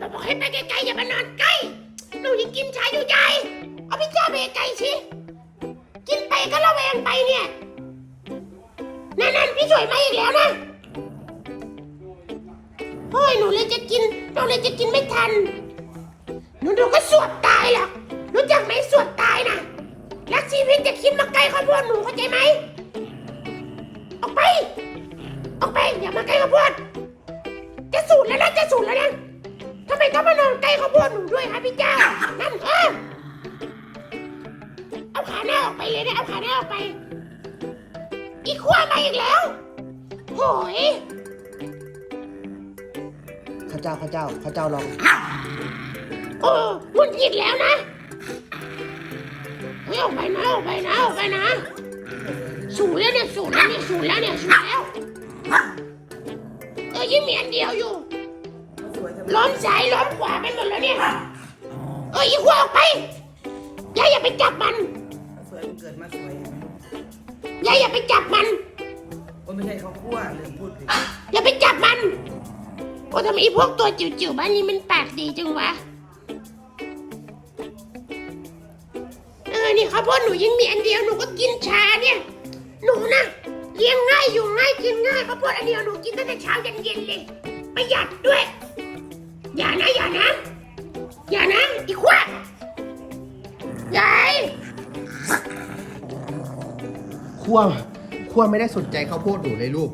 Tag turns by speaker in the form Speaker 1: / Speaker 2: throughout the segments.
Speaker 1: มันบอกให้ไปไกลๆอย่ามานอนใกล้หนูยังกินชาอยู่ใหญ่เอาพิซซ่าไปไกลสิกินไปก็ระแวงไปเนี่ยนั่นๆพี่สวยมาอีกแล้วนะโอ้ยหนูเลยจะกินหนูเลยจะกินไม่ทันหนูดูก็สวดตายหรอกรู้จักไหมสวดตายนะรักชีวิตจะคิดมาไกลข้าวโพดหนูเข้าใจไหมออกไป ออกไปอย่ามาใกล้ข้าวโพดจะสูดแล้วนะจะสูดแล้วนะ ทำไมต้องมานอนใกล้ข้าวโพดหนูด้วยคะพี่เจ้า นั่นเออเอาขาหน้าออกไปเลยนะเอาขาหน้าออกไป อีกขั้วมาอีกแล้วโหย
Speaker 2: ข้าเจ้าข้าเจ้าข้าเจ้าลอง
Speaker 1: โอ้หงุดหงิดแล้วนะเฮ้ยออกไปนะออกไปนะออกไปนะ สูดแล้วเนี่ยสูดแล้วเนี่ยสูดแล้วเนี่ยสูดแล้วเออยิ่งมีอันเดียวอยู่
Speaker 3: สวยจัง
Speaker 1: ล้อมซ้ายล้อมขวาไปหมดแล้วเนี่ยเอออีขวาออกไปยายอย่าไปจับมัน
Speaker 3: สวยมันเกิดมาสวย
Speaker 1: ยายอย่าไปจับมัน
Speaker 3: โอ้ไม่ใช่เขาคั่วลืมพูดผิด
Speaker 1: อย่าไปจับมันโอ้ทำไมไอ้พวกตัวจิ๋วๆบ้านนี้มันปากดีจังวะเออนี่ข้าวโพดหนูยังมีอันเดียวหนูก็กินชาเนี่ยหนูนะเลี้ยงง่ายอยู่ง่ายกินง่ายข้าวโพดอันเดียวหนูกินตั้งแต่เช้ายันเย็นเลยประหยัดด้วย อย่านะอย่านะ อย่านะอีกขวดยาย
Speaker 2: ขั้วขั้วไม่ได้สนใจข้าวโพดหนูเลยลูก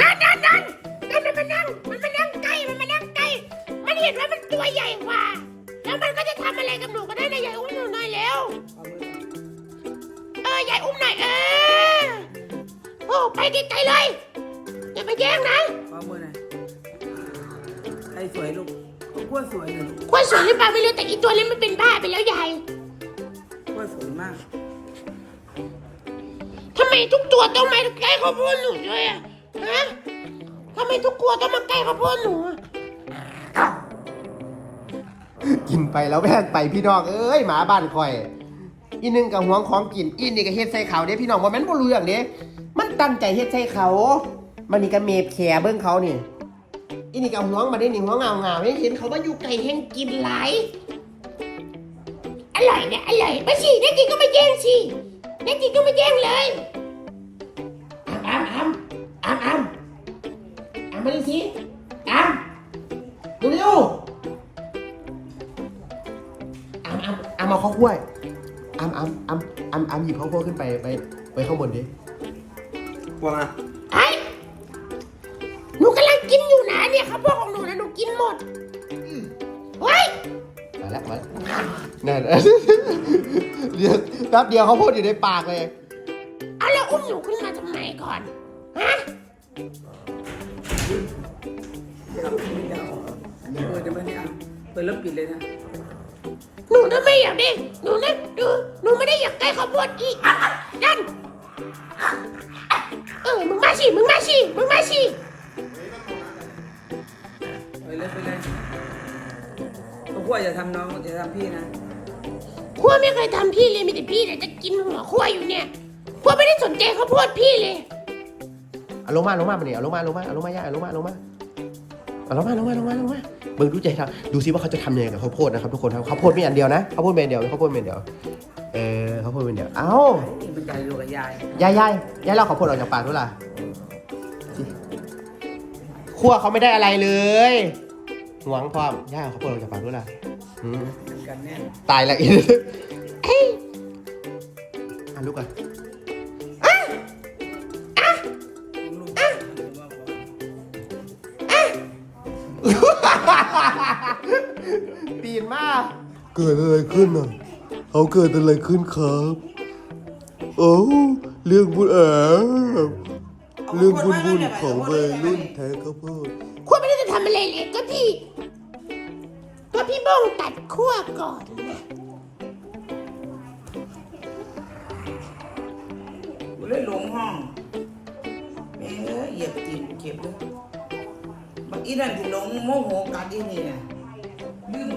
Speaker 1: นั่นนั่นนั่นนั่นมันมานั่งมันมานั่งใกล้มันมานั่งใกล้มันเห็นว่ามันตัวใหญ่กว่า แล้วมันก็จะทำอะไรกับหนูก็ได้นะยายอุ้มหนูหน่อยแล้ว
Speaker 3: เอามือ
Speaker 1: เออยายอุ้มหน่อยเออโอ้ไปไกลๆเลยอย่าไปแย่งนะ
Speaker 3: สวยลูกเขาคั่วสวยเลยลูก
Speaker 1: ควายสวยหรือเปล่าไม่รู้แต่อีตัวนี้มันเป็นบ้าไปแล้วยาย
Speaker 3: คั่วสวยมาก
Speaker 1: ทำไมทุกตัวต้องมาใกล้ข้าวโพดหนูด้วยอะฮะทำไมทุกตัวต้องมาใกล้ข้าวโพดหนูอะ
Speaker 2: กินไปแล้วแม่งไปพี่น้องเอ้ยหมาบ้านคอย อีหนึงกับห่วงของกินอีนี่ก็เฮ็ดใส่เขาเด้พี่น้องว่ามันบ่รู้เรื่องเด้มันตั้งใจเฮ็ดใส่เขามันนี่ก็เมฟแขเบิ่งเขานี่ อีนี่ก็ห่วงมาได้นี่ห่วงเงาเงาไม่เห็นเขาว่าอยู่ไกลแห้งกินหลาย
Speaker 1: อร่อยเนี่ยอร่อยมาสิได้กินก็มาแย่งสิได้กินก็มาแย่งเลยอามอามอามอามอามมาดิสิอามดูเร็ว
Speaker 2: อามอามอามเอาข้าวคั่วอามอามอามอามอามหยิบข้าวคั่วขึ้นไปไปไปข้างบนดิ
Speaker 4: ว่ามา
Speaker 1: ไอ้หนูกำลังกินอยู่นะ เนี่ยข้าวโพดของหนูนะหนูกินหมดเฮ้ย
Speaker 2: มาแล้วมาแล้วนั่นเดี๋ยวแป๊บเดียวเขาวโพูดอยู่ในปากเลย
Speaker 1: เอาแล้วอุ้มหนูขึ้นมาทำไมก่อน ฮะ
Speaker 3: เดี๋ยวไม่ได้เอาเปิดได้ไหมเนี่ยเอาเปิดแล้วปิดเลยนะ
Speaker 1: หนูน่ะไม่อยากได้หนูนะดูหนูไม่ได้อยากใกล้ข้าวโพดอีกนั่นเออมึงมาสิมึงมาสิมึงมาสิ
Speaker 3: ไป เลยไปเลยเขาคั่วอย่าทำน้องอย่าทำพี่นะ
Speaker 1: ขั้วไม่เคยทำพี่เลยมีแต่พี่แต่จะกินหัวขั้วอยู่เนี่ยขั้วไม่ได้สนใจข้าวโพดพี่เลย
Speaker 2: เอาลงมาลงมามาเนี่ยเอาลงมาลงมาเอาลงมาย่าเอาลงมาลงมาเอาลงมาลงมาลงมาลงมาเบิ่งดูใจทำดูซิว่าเขาจะทำยังไงกับข้าวโพดนะครับทุกคนครับข้าวโพดมีอันเดียวนะข้าวโพดมีอันเดียวข้าวโพดมีอันเดียวเออข้าวโพดมีอันเดียวเอ้า
Speaker 3: นี่มันใจดูกับยาย
Speaker 2: ยายยายยายเราข้าวโพดออกจากปากด้วยล่ะสิคั่วเขาไม่ได้อะไรเลย หวงความยายเอาข้าวโพดออกจากปากด้วยล่ะอืม
Speaker 3: เหมือนกันแน่
Speaker 2: ตายแล้วอีก
Speaker 1: เฮ้ย
Speaker 2: อะลูกอะ
Speaker 3: ลูก
Speaker 2: ปีนมากเกิดอะไรขึ้นอะเขาเกิดอะไรขึ้นครับ โอ้เรื่องบุญแอบเรื่องบุญบุญของวัยรุ่นแทงข้าวโพด
Speaker 1: ขั้วไม่ได้จะ ทำอะไรเลยก็พี่ ก็พี่บ้องตัดขั้วก่อนนะ
Speaker 3: กูเลยหลงห้องแม่งเอ้ยเหยียบตีนเก็บเลยบักอีนั่นที่หลงโมโหกัดอีนี่น่ะลืม